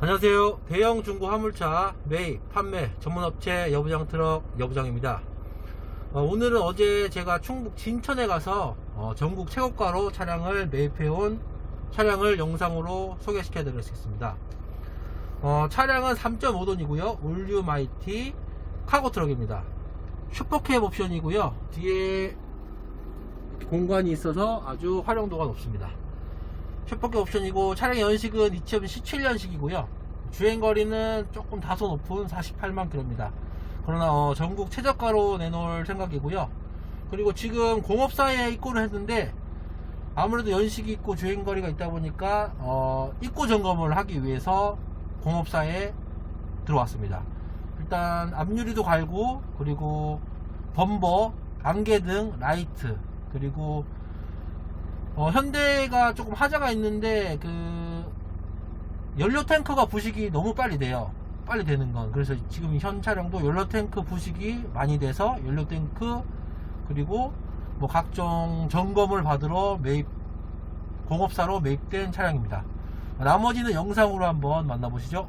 안녕하세요. 대형 중고 화물차 매입, 판매 전문업체 여부장 트럭 여부장입니다. 어, 오늘은 어제 제가 충북 진천에 가서 어, 전국 최고가로 차량을 매입해온 차량을 영상으로 소개시켜 드리겠습니다. 어, 차량은 3.5톤이고요. 올류 마이티 카고 트럭입니다. 슈퍼캡 옵션이고요. 뒤에 공간이 있어서 아주 활용도가 높습니다. 슈퍼캡 옵션이고 차량 연식은 2017년식이고요. 주행거리는 조금 다소 높은 48만 킬로입니다. 그러나 어, 전국 최저가로 내놓을 생각이고요. 그리고 지금 공업사에 입고를 했는데 아무래도 연식이 있고 주행거리가 있다 보니까 어, 입고 점검을 하기 위해서 공업사에 들어왔습니다. 일단 앞유리도 갈고 그리고 범버, 안개 등, 라이트 그리고 어, 현대가 조금 하자가 있는데 그 연료 탱크가 부식이 너무 빨리 돼요. 빨리 되는 건 그래서 지금 현 차량도 연료 탱크 부식이 많이 돼서 연료 탱크 그리고 뭐 각종 점검을 받으러 매입 공업사로 매입된 차량입니다. 나머지는 영상으로 한번 만나보시죠.